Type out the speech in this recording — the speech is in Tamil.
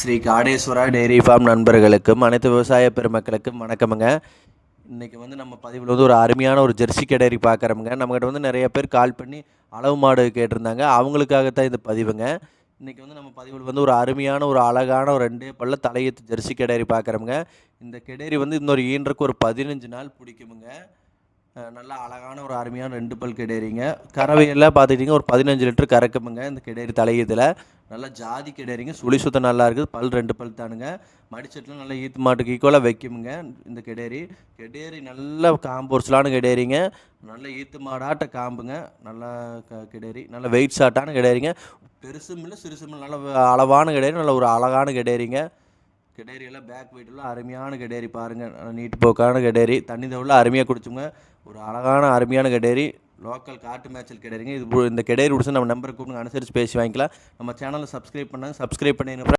ஸ்ரீ காடேஸ்வரா டெய்ரி ஃபார்ம் நண்பர்களுக்கும் அனைத்து விவசாய பெருமக்களுக்கும் வணக்கமுங்க. இன்றைக்கி வந்து நம்ம பதிவில் வந்து ஒரு அருமையான ஒரு ஜெர்சி கடேரி பார்க்குறோமுங்க. நம்மகிட்ட வந்து நிறைய பேர் கால் பண்ணி அளவு மாடு கேட்டிருந்தாங்க. அவங்களுக்காகத்தான் இந்த பதிவுங்க. இன்றைக்கி வந்து நம்ம பதிவில் வந்து ஒரு அருமையான ஒரு அழகான ஒரு ரெண்டே பல்ல தலையத்து ஜெர்சி கடேரி பார்க்குறோமுங்க. இந்த கெடேரி வந்து இன்னொரு ஈன்றக்கு ஒரு பதினஞ்சு நாள் பிடிக்குமுங்க. நல்லா அழகான ஒரு அருமையான ரெண்டு பல் கிடேரிங்க கறவையெல்லாம் பார்த்துக்கிட்டிங்க ஒரு பதினஞ்சு லிட்டர் கறக்குமுங்க இந்த கிடேரி தலையத்தில் நல்லா ஜாதி கிடேரிங்க சுழி சுத்தம் நல்லா இருக்குது. பல் ரெண்டு பல் தானுங்க. மடிச்சட்டில் நல்லா ஈத்து மாட்டுக்கு ஈக்குவலாக வைக்குமுங்க. இந்த கிடேரி கெடேரி நல்ல காம்போர்ஸ்லான கெடேரிங்க நல்ல ஈத்து மாடாட்ட காம்புங்க. நல்லா க கிடேரி நல்ல வெயிட் ஷாட்டான கெடேரிங்க பெருசும் இல்லை சிறுசும் நல்ல அளவான கெடேரி நல்ல ஒரு அழகான கெடேரிங்க கிடேரியெல்லாம் பேக் வெயிட்டெல்லாம் அருமையான கெடேரி பாருங்கள் நீட்டு போக்கான கிடேரி தண்ணி தவிர அருமையாக குடிச்சுங்க. ஒரு அழகான அருமையான கிடேரி லோக்கல் காட்டு மேய்ச்சல் கிடேரிங்க இது இந்த கிடேரி உடிச்சு நம்ம நம்பர் கூப்பிட்டு அனுசரித்து பேசி வாங்கிக்கலாம். நம்ம சேனலை சப்ஸ்கிரைப் பண்ணாங்க சப்ஸ்கிரைப் பண்ணிடுங்க.